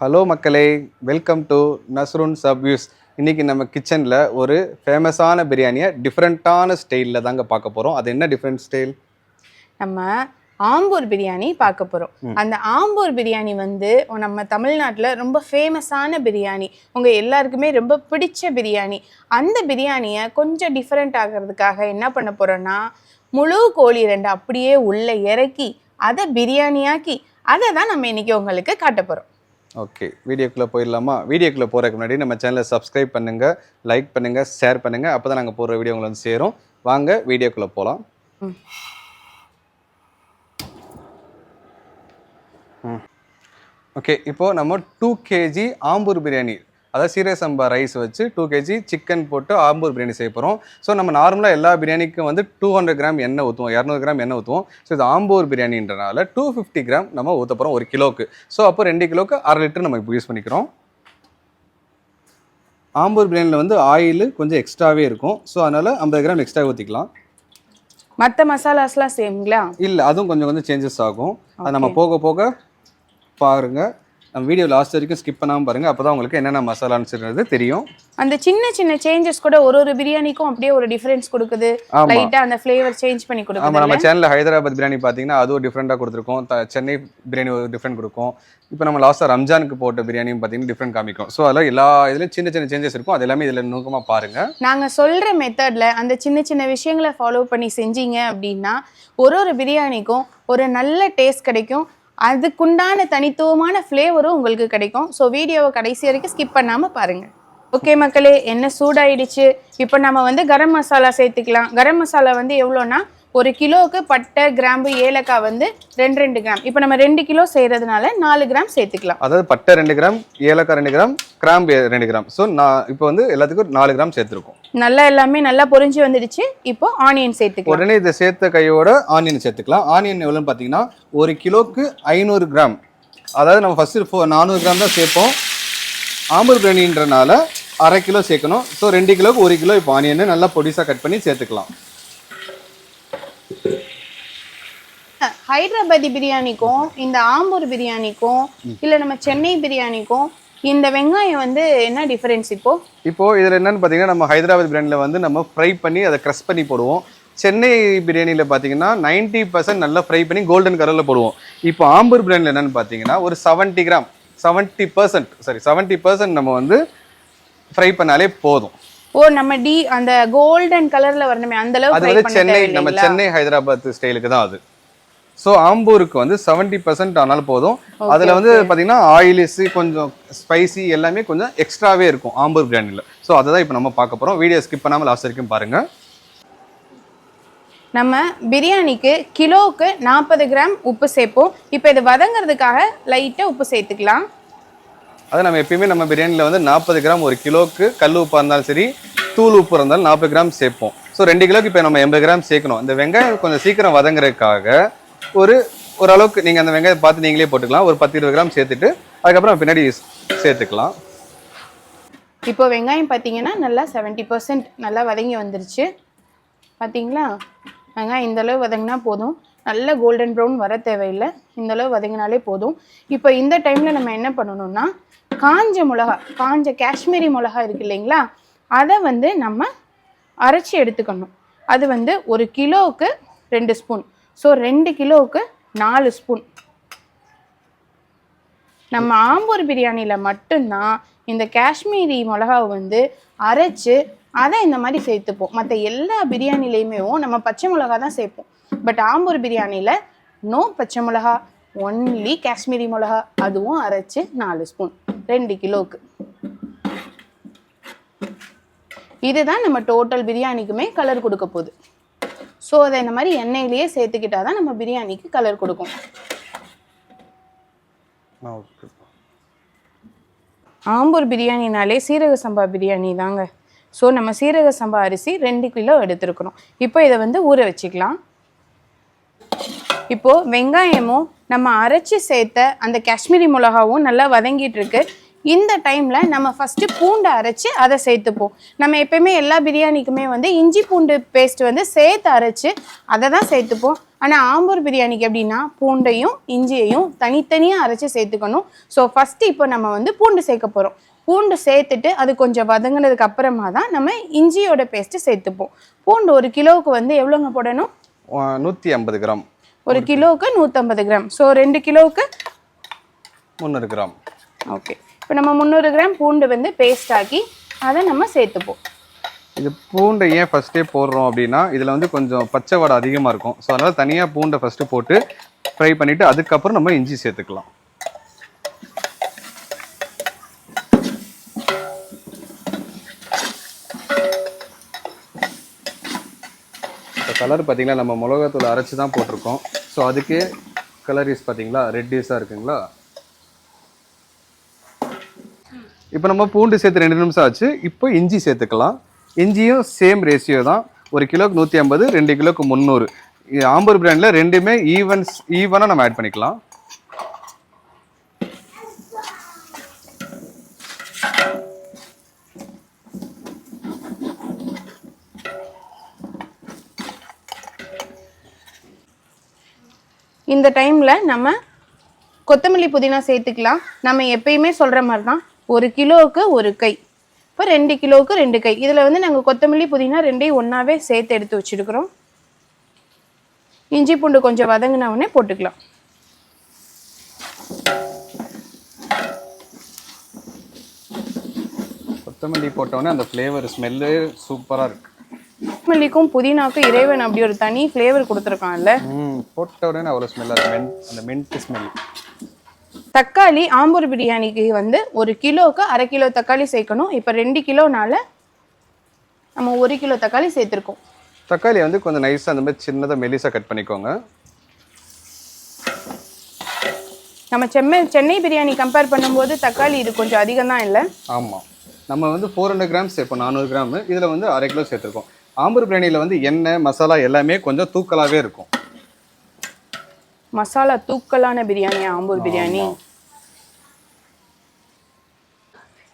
Hello மக்களே welcome to நஸ்ருன் சப்யூஸ் இன்னைக்கு நம்ம கிச்சனில் ஒரு ஃபேமஸான பிரியாணியை டிஃப்ரெண்ட்டான ஸ்டைலில் தாங்க பார்க்க போகிறோம் அது என்ன டிஃப்ரெண்ட் ஸ்டைல் நம்ம ஆம்பூர் பிரியாணி பார்க்க போகிறோம் அந்த ஆம்பூர் பிரியாணி வந்து நம்ம தமிழ்நாட்டில் ரொம்ப ஃபேமஸான பிரியாணி உங்கள் எல்லாருக்குமே ரொம்ப பிடிச்ச பிரியாணி அந்த பிரியாணியை கொஞ்சம் டிஃப்ரெண்ட் ஆகிறதுக்காக என்ன பண்ண போகிறோன்னா முழு கோழி ரெண்டு அப்படியே உள்ளே இறக்கி அதை பிரியாணியாக்கி அதை தான் நம்ம இன்னைக்கு உங்களுக்கு காட்ட போகிறோம் ஓகே வீடியோக்குள்ளே போயிடலாமா? வீடியோக்குள்ளே போகிறதுக்கு முன்னாடி நம்ம சேனலை சப்ஸ்கிரைப் பண்ணுங்கள் லைக் பண்ணுங்கள் ஷேர் பண்ணுங்கள் அப்போ தான் நாங்கள் போடுற வீடியோ உங்களுக்கு வந்து சேரும். வாங்க வீடியோக்குள்ளே போகலாம் ஓகே இப்போது நம்ம டூ கேஜி ஆம்பூர் பிரியாணி அதாவது சீரக சம்பா ரைஸ் வச்சு டூ கேஜி சிக்கன் போட்டு ஆம்பூர் பிரியாணி செய்ய போகிறோம் ஸோ நம்ம நார்மலாக எல்லா பிரியாணிக்கும் வந்து டூ ஹண்ட்ரட் கிராம் எண்ணெய் ஊற்றுவோம் இரநூறு கிராம் எண்ணெய் ஊற்றுவோம் ஸோ இது ஆம்பூர் பிரியாணின்றனால டூ ஃபிஃப்டி கிராம் நம்ம ஊற்ற போகிறோம் ஒரு கிலோக்கு. ஸோ அப்போ ரெண்டு கிலோக்கு அரை லிட்டர் நம்ம இப்போ யூஸ் பண்ணிக்கிறோம். ஆம்பூர் பிரியாணியில் வந்து ஆயில் கொஞ்சம் எக்ஸ்ட்ராவே இருக்கும். ஸோ அதனால் ஐம்பது கிராம் எக்ஸ்ட்ரா ஊற்றிக்கலாம் மற்ற மசாலாஸ்லாம் சேம்ங்களா இல்லை அதுவும் கொஞ்சம் கொஞ்சம் சேஞ்சஸ் ஆகும். அது நம்ம போக போக பாருங்கள் நம்ம வீடியோ லாஸ்ட் வரைக்கும் ஸ்கிப் பண்ணாமல் பாருங்கள் அப்போ தான் உங்களுக்கு என்னென்ன மசாலான்னு சொல்றது தெரியும். அந்த சின்ன சின்ன சேஞ்சஸ் கூட ஒரு ஒரு பிரியாணிக்கும் அப்படியே ஒரு டிஃபரன்ஸ் கொடுக்குது. ஆமா. லைட்டா அந்த ஃப்ளேவர் சேஞ்ச் பண்ணி ஆமாம் கொடுக்குது நம்ம சேனலில் ஹைதராபாத் பிரியாணி பார்த்தீங்கன்னா அதுவும் டிஃப்ரெண்ட்டாக கொடுத்துருக்கோம். சென்னை பிரியாணி ஒரு டிஃப்ரெண்ட் கொடுக்கும். இப்போ நம்ம லாஸ்ட்டாக ரம்ஜானுக்கு போட்ட பிரியாணியும் பார்த்தீங்கன்னா டிஃப்ரெண்ட் காமிக்கும். ஸோ அதில் எல்லா இதுலையும் சின்ன சின்ன சேஞ்சஸ் இருக்கும். அது எல்லாமே இதில் நுணுக்கமாக பாருங்கள் நாங்க சொல்ற மெத்தட்ல அந்த சின்ன சின்ன விஷயங்களை ஃபாலோ பண்ணி செஞ்சீங்க அப்படின்னா ஒரு ஒரு பிரியாணிக்கும் ஒரு நல்ல டேஸ்ட் கிடைக்கும். அதுக்குண்டான தனித்துவமான ஃப்ளேவரும் உங்களுக்கு கிடைக்கும். ஸோ வீடியோவை கடைசி வரைக்கும் ஸ்கிப் பண்ணாமல் பாருங்கள் ஓகே மக்களே என்ன சூடாயிடுச்சு? இப்போ நம்ம வந்து கரம் மசாலா சேர்த்துக்கலாம். கரம் மசாலா வந்து எவ்வளோனா ஒரு கிலோவுக்கு பட்டை கிராம்பு ஏலக்காய் வந்து ரெண்டு ரெண்டு கிராம். இப்போ நம்ம ரெண்டு கிலோ செய்கிறதுனால நாலு கிராம் சேர்த்துக்கலாம். அதாவது பட்டை ரெண்டு கிராம் ஏலக்காய் ரெண்டு கிராம் கிராம்பு ரெண்டு கிராம். ஸோ நான் இப்போ வந்து எல்லாத்துக்கும் நாலு கிராம் சேர்த்துருக்கோம். நல்லா எல்லாமே நல்லா பொரிஞ்சு வந்துடுச்சு. இப்போ ஆனியன் சேர்த்துக்கலாம். உடனே இதை சேர்த்த கையோட ஆனியன் சேர்த்துக்கலாம். ஆனியன் எவ்வளோன்னு பார்த்தீங்கன்னா ஒரு கிலோக்கு ஐநூறு கிராம். அதாவது நம்ம ஃபஸ்ட்டு ஃபோ நானூறு கிராம் தான் சேர்ப்போம். ஆம்பூர் பிரியாணின்றனால அரை கிலோ சேர்க்கணும். ஸோ ரெண்டு கிலோக்கு ஒரு கிலோ இப்போ ஆனியனை நல்லா பொடிசாக கட் பண்ணி சேர்த்துக்கலாம். ஹைதராபாதி பிரியாணிக்கும் இந்த ஆம்பூர் பிரியாணிக்கும் இல்ல நம்ம சென்னை பிரியாணிக்கும் இந்த வெங்காயம் வந்து என்ன டிஃபரன்ஸ் இப்போ? இப்போ இதில் என்னன்னு பார்த்தீங்கன்னா நம்ம ஹைதராபாத் பிரியாணியில் வந்து நம்ம ஃப்ரை பண்ணி அதை க்ரஷ் பண்ணி போடுவோம். சென்னை பிரியாணியில் பார்த்தீங்கன்னா 90% பர்சன்ட் நல்லா ஃப்ரை பண்ணி கோல்டன் கலரில் போடுவோம். இப்போ ஆம்பூர் பிரியாணியில் என்னென்னு பார்த்தீங்கன்னா ஒரு 70 கிராம் 70% பர்சன்ட் சாரி 70% பர்சன்ட் நம்ம வந்து ஃப்ரை பண்ணாலே போதும். ஓ நம்ம டி அந்த கோல்டன் கலர்ல வரணுமே அந்த அளவு அது வந்து சென்னை நம்ம? சென்னை ஹைதராபாத் ஸ்டைலுக்கு தான் அது. ஸோ ஆம்பூருக்கு வந்து 70% பர்சன்ட் ஆனாலும் போதும். அதில் வந்து பார்த்தீங்கன்னா ஆயிலிஸ் கொஞ்சம் ஸ்பைசி எல்லாமே கொஞ்சம் எக்ஸ்ட்ராவே இருக்கும் ஆம்பூர் பிரியாணியில் ஸோ அதை தான் இப்போ நம்ம பார்க்க போகிறோம் வீடியோ ஸ்கிப் பண்ணாமல் லாஸ்ட் வரைக்கும் பாருங்கள் நம்ம பிரியாணிக்கு கிலோவுக்கு நாற்பது கிராம் உப்பு சேர்ப்போம். இப்போ இது வதங்கிறதுக்காக லைட்டா உப்பு சேர்த்துக்கலாம். அது நம்ம எப்பயுமே நம்ம பிரியாணியில் வந்து நாற்பது கிராம் ஒரு கிலோக்கு கல் உப்பாக இருந்தாலும் சரி தூள் உப்பு இருந்தாலும் நாற்பது கிராம் சேர்ப்போம். ஸோ ரெண்டு கிலோக்கு இப்போ நம்ம எண்பது கிராம் சேர்க்கணும். இந்த வெங்காயம் கொஞ்சம் சீக்கிரம் வதங்குறதுக்காக ஒரு ஓரளவுக்கு நீங்கள் அந்த வெங்காயத்தை பார்த்து நீங்களே போட்டுக்கலாம். ஒரு பத்து இருபது கிராம் சேர்த்துட்டு அதுக்கப்புறம் பின்னாடி சேர்த்துக்கலாம். இப்போ வெங்காயம் பார்த்தீங்கன்னா நல்லா 70% பர்சன்ட் நல்லா வதங்கி வந்துருச்சு. பார்த்தீங்களா வெங்காயம் இந்தளவு வதங்கினா போதும். நல்ல கோல்டன் ப்ரௌன் வர தேவையில்லை. இந்த அளவு வதங்கினாலே போதும். இப்போ இந்த டைமில் நம்ம என்ன பண்ணணும்னா காஞ்ச மிளகா காஞ்ச காஷ்மீரி மிளகா இருக்கு இல்லைங்களா? அதை வந்து நம்ம அரைச்சி எடுத்துக்கணும். அது வந்து ஒரு கிலோவுக்கு ரெண்டு ஸ்பூன் ஸோ ரெண்டு கிலோவுக்கு நாலு ஸ்பூன் நம்ம ஆம்பூர் பிரியாணியில் மட்டும்தான் இந்த காஷ்மீரி மிளகாவை வந்து அரைச்சு அதை இந்த மாதிரி சேர்த்துப்போம். மற்ற எல்லா பிரியாணிலையுமே நம்ம பச்சை மிளகா தான் சேர்ப்போம். பட் ஆம்பூர் பிரியாணியில் நோ பச்சை மிளகா ஒன்லி காஷ்மீரி மிளகா அதுவும் அரைச்சு நாலு ஸ்பூன் ரெண்டு கிலோவுக்கு. இதுதான் நம்ம டோட்டல் பிரியாணிக்குமே கலர் கொடுக்க போகுது. ஸோ அதை இந்த மாதிரி எண்ணெயிலேயே சேர்த்துக்கிட்டா தான் நம்ம பிரியாணிக்கு கலர் கொடுக்கும். ஆம்பூர் பிரியாணினாலே சீரக சம்பா பிரியாணி தாங்க. ஸோ நம்ம சீரக சம்பா அரிசி ரெண்டு கிலோ எடுத்துருக்குறோம். இப்போ இதை வந்து ஊற வச்சுக்கலாம். இப்போ வெங்காயமும் நம்ம அரைச்சி சேர்த்த அந்த காஷ்மீரி மிளகாவும் நல்லா வதங்கிட்டு இருக்கு. இந்த டைம்ல நம்ம ஃபர்ஸ்ட் பூண்டை அரைச்சி அதை சேர்த்துப்போம். நம்ம எப்பயுமே எல்லா பிரியாணிக்குமே வந்து இஞ்சி பூண்டு பேஸ்ட் வந்து சேர்த்து அரைச்சு அதை தான் சேர்த்துப்போம். ஆனால் ஆம்பூர் பிரியாணிக்கு எப்படின்னா பூண்டையும் இஞ்சியையும் தனித்தனியாக அரைச்சி சேர்த்துக்கணும். ஸோ ஃபஸ்ட்டு இப்போ நம்ம வந்து பூண்டு சேர்க்க போகிறோம் பூண்டு சேர்த்துட்டு அது கொஞ்சம் வதங்கினதுக்கு அப்புறமா தான் நம்ம இஞ்சியோட பேஸ்ட்டு சேர்த்துப்போம். பூண்டு ஒரு கிலோவுக்கு வந்து எவ்வளோங்க போடணும்? நூற்றி ஐம்பது கிராம். ஒரு கிலோவுக்கு நூற்றம்பது கிராம். ஸோ ரெண்டு கிலோவுக்கு முந்நூறு கிராம். ஓகே இப்போ நம்ம முந்நூறு கிராம் பூண்டு வந்து பேஸ்ட் ஆக்கி அதை நம்ம சேர்த்துப்போம். இது பூண்டை ஏன் ஃபஸ்ட்டே போடுறோம் அப்படின்னா இதில் வந்து கொஞ்சம் பச்சை வடை அதிகமாக இருக்கும். ஸோ அதனால் தனியாக பூண்டை ஃபஸ்ட்டு போட்டு ஃப்ரை பண்ணிவிட்டு அதுக்கப்புறம் நம்ம இஞ்சி சேர்த்துக்கலாம். கலர் பார்த்தீங்களா நம்ம மிளகாத்தூள் அரைச்சி தான் போட்டிருக்கோம். ஸோ அதுக்கே கலரிஸ் பார்த்தீங்களா ரெட்டிஸாக இருக்குங்களா? இப்போ நம்ம பூண்டு சேர்த்து ரெண்டு நிமிஷம் ஆச்சு. இப்போ இஞ்சி சேர்த்துக்கலாம். இஞ்சியும் சேம் ரேஷியோ தான். ஒரு கிலோக்கு நூற்றி ஐம்பது ரெண்டு கிலோக்கு முந்நூறு. ஆம்பூர் பிராண்டில் ரெண்டுமே ஈவன்ஸ் ஈவனாக நம்ம ஆட் பண்ணிக்கலாம். இந்த டைமில் நம்ம கொத்தமல்லி புதினா சேர்த்துக்கலாம். நம்ம எப்பயுமே சொல்கிற மாதிரி தான் ஒரு கிலோவுக்கு ஒரு கை. இப்போ ரெண்டு கிலோவுக்கு ரெண்டு கை. இதில் வந்து நாங்கள் கொத்தமல்லி புதினா ரெண்டையும் ஒன்றாவே சேர்த்து எடுத்து வச்சுருக்குறோம். இஞ்சி பூண்டு கொஞ்சம் வதங்கின உடனே போட்டுக்கலாம். கொத்தமல்லி போட்டோடனே அந்த ஃப்ளேவர் ஸ்மெல்லு சூப்பராக இருக்குது கொத்தமல்லிக்கும் புதினாக்கும் இறைவன் அப்படி ஒரு தனி ஃப்ளேவர் கொடுத்துருக்கான்ல. போட்ட உடனே அவ்வளோ மென் அந்த மென்ட் ஸ்மெல் தக்காளி ஆம்பூர் பிரியாணிக்கு வந்து ஒரு கிலோவுக்கு அரை கிலோ தக்காளி சேர்க்கணும். இப்போ ரெண்டு கிலோனால நம்ம ஒரு கிலோ தக்காளி சேர்த்துருக்கோம். தக்காளி வந்து கொஞ்சம் நைஸாக அந்த மாதிரி சின்னதாக மெலிசாக கட் பண்ணிக்கோங்க. நம்ம சென்னை சென்னை பிரியாணி கம்பேர் பண்ணும்போது தக்காளி இது கொஞ்சம் அதிகம் தான் இல்லை? ஆமாம் நம்ம வந்து ஃபோர் ஹண்ட்ரட் கிராம்ஸ் சேர்ப்போம் நானூறு கிராம் இதில் வந்து அரை கிலோ சேர்த்துருக்கோம். ஆம்பூர் பிரியாணியில் வந்து எண்ணெய் மசாலா எல்லாமே கொஞ்சம் தூக்கலாகவே இருக்கும். மசாலா தூக்கலான பிரியாணி ஆம்பூர் பிரியாணி.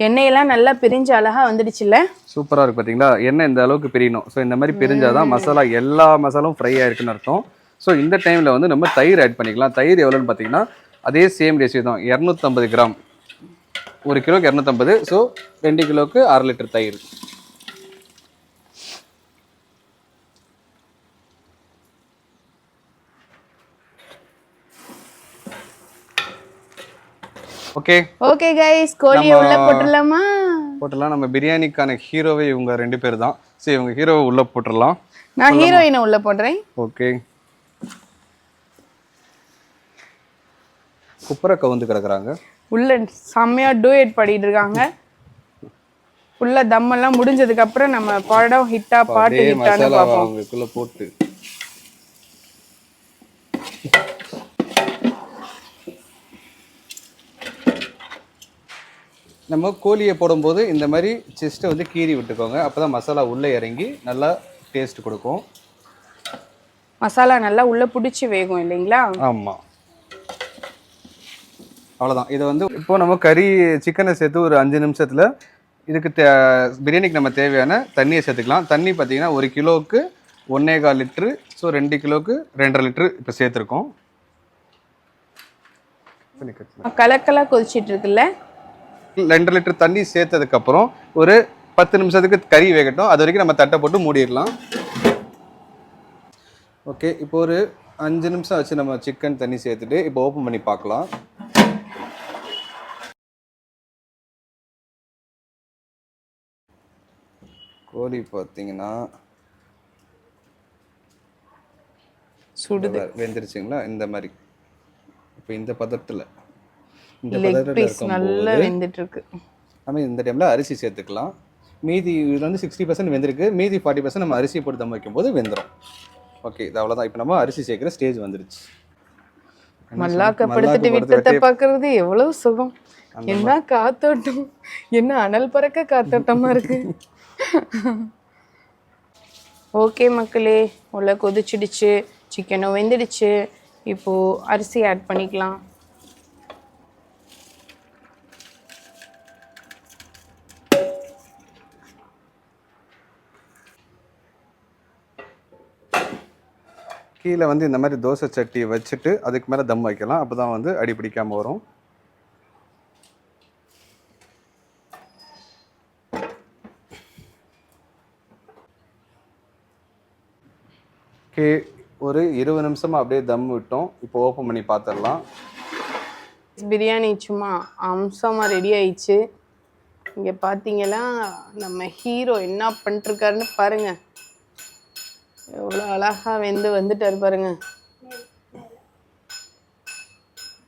எண்ணெயெல்லாம் நல்லா பிரிஞ்சு அழகா வந்துடுச்சுல்ல? சூப்பராக இருக்குது பார்த்தீங்களா எண்ணெய் இந்த அளவுக்கு பிரியணும். ஸோ இந்த மாதிரி பிரிஞ்சாதான் மசாலா எல்லா மசாலாவும் ஃப்ரை ஆயிருக்குன்னு அர்த்தம். ஸோ இந்த டைமில் வந்து நம்ம தயிர் ஆட் பண்ணிக்கலாம். தயிர் எவ்வளோன்னு பார்த்தீங்கன்னா அதே சேம் ரேஷியோ தான். இரநூத்தம்பது கிராம். ஒரு கிலோக்கு இரநூத்தம்பது. ஸோ ரெண்டு கிலோக்கு அரை லிட்டர் தயிர். ஓகே ஓகே கைஸ் கோழியை உள்ள போட்டுடலாமா? போட்டுடலாம். நம்ம பிரியாணிக்கான ஹீரோவே இவங்க ரெண்டு பேர் தான். சரி இவங்க ஹீரோவை உள்ளே போட்டுடலாம். நான் ஹீரோயினை உள்ள போடுறேன் ஓகே குப்புற கவுந்து கிடக்குறாங்க. உள்ள செம்மையா டூயட் பாடிட்டு இருக்காங்க. உள்ள தம்மெல்லாம் முடிஞ்சதுக்கு அப்புறம் நம்ம படம் ஹிட்டா பாட்டு ஹிட்டான்னு பார்ப்போம். போட்டு. நம்ம கோழியை போடும்போது இந்த மாதிரி செஸ்ட்டை வந்து கீறி விட்டுக்கோங்க. அப்பதான் மசாலா உள்ளே இறங்கி நல்லா டேஸ்ட் கொடுக்கும். மசாலா நல்லா உள்ள பிடிச்சி வேகும் இல்லைங்களா? ஆமாம் அவ்வளோதான் இதை வந்து இப்போ நம்ம கறி சிக்கனை சேர்த்து ஒரு அஞ்சு நிமிஷத்தில் இதுக்கு தே பிரியாணிக்கு நம்ம தேவையான தண்ணியை சேர்த்துக்கலாம். தண்ணி பார்த்தீங்கன்னா ஒரு கிலோவுக்கு ஒன்னே கால் லிட்ரு ஸோ ரெண்டு கிலோவுக்கு ரெண்டரை லிட்ரு இப்போ சேர்த்துருக்கோம். கலக்கலா கொதிச்சிட்டு இருக்குல்ல? ரெண்டரை லிட்டர் தண்ணி சேர்த்ததுக்கப்புறம் ஒரு பத்து நிமிஷத்துக்கு கறி வேகட்டும். அது வரைக்கும் நம்ம தட்டை போட்டு மூடிடலாம். ஓகே இப்போ ஒரு அஞ்சு நிமிஷம் ஆச்சு நம்ம சிக்கன் தண்ணி சேர்த்துட்டு இப்போ ஓப்பன் பண்ணி பார்க்கலாம். கோழி பார்த்தீங்கன்னா சுடுது. வெந்துருச்சுங்களா? இந்த மாதிரி. இப்போ இந்த பதத்தில். லெக் பீஸ் நல்லா வெந்துட்டு இருக்கு நம்ம இந்த டைமில் அரிசி சேர்த்துக்கலாம். மீதி இதில் வந்து சிக்ஸ்டி பர்சன்ட் வெந்திருக்கு. மீதி ஃபார்ட்டி பர்சன்ட் நம்ம அரிசி போட்டு தம் வைக்கும்போது வெந்துடும் ஓகே இது அவ்வளோதான் இப்போ நம்ம அரிசி சேர்க்குற ஸ்டேஜ் வந்துருச்சு. மல்லாக்க படுத்துட்டு விட்டத்தை பார்க்கறது எவ்வளவு சுகம். என்ன காத்தோட்டம்? என்ன அனல் பறக்க காத்தோட்டமா இருக்கு? ஓகே மக்களே உள்ள கொதிச்சிடுச்சு. சிக்கனும் வெந்துடுச்சு. இப்போ அரிசி ஆட் பண்ணிக்கலாம். கீழே வந்து இந்த மாதிரி தோசை சட்டியை வச்சுட்டு அதுக்கு மேலே தம் வைக்கலாம். அப்போ தான் வந்து அடி பிடிக்காம வரும். கே ஒரு இருபது நிமிஷமா அப்படியே தம் விட்டோம். இப்போ ஓப்பன் பண்ணி பார்த்துடலாம் பிரியாணி சும்மா அம்சமாக ரெடி ஆயிடுச்சு. இங்கே பார்த்தீங்கன்னா நம்ம ஹீரோ என்ன பண்ணிட்டுருக்காருன்னு பாருங்க. எவ்வளோ அழகா வெந்து வந்துட்டாரு பாருங்க.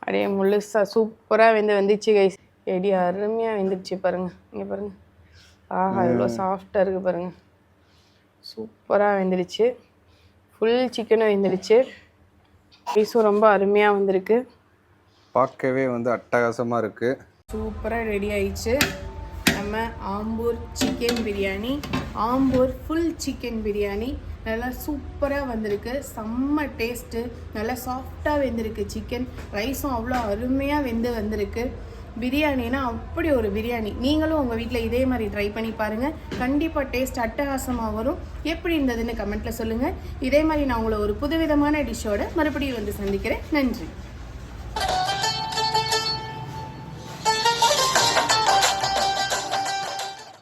அப்படியே முழுசா சூப்பராக வெந்து வந்துச்சு கைஸ் எடி அருமையாக வெந்துருச்சு பாருங்க. இங்கே பாருங்க. ஆஹா எவ்வளோ சாஃப்டாக இருக்கு பாருங்க. சூப்பராக வெந்துருச்சு ஃபுல் சிக்கனும் வெந்துருச்சு பீஸும் ரொம்ப அருமையாக வந்திருக்கு. பார்க்கவே வந்து அட்டகாசமாக இருக்குது சூப்பராக ரெடி ஆயிடுச்சு. நம்ம Ambur chicken biryani. Ambur full chicken biryani. நல்லா சூப்பராக வந்திருக்கு. செம்ம டேஸ்ட்டு நல்லா சாஃப்டாக வெந்திருக்கு சிக்கன் ரைஸும் அவ்வளோ அருமையாக வெந்து வந்திருக்கு. பிரியாணினா அப்படி ஒரு பிரியாணி. நீங்களும் உங்கள் வீட்டில் இதே மாதிரி ட்ரை பண்ணி பாருங்கள் கண்டிப்பாக டேஸ்ட் அட்டகாசமாக வரும். எப்படி இருந்ததுன்னு கமெண்ட்டில் சொல்லுங்கள் இதே மாதிரி நான் உங்களை ஒரு புதுவிதமான டிஷ்ஷோட மறுபடியும் வந்து சந்திக்கிறேன். நன்றி.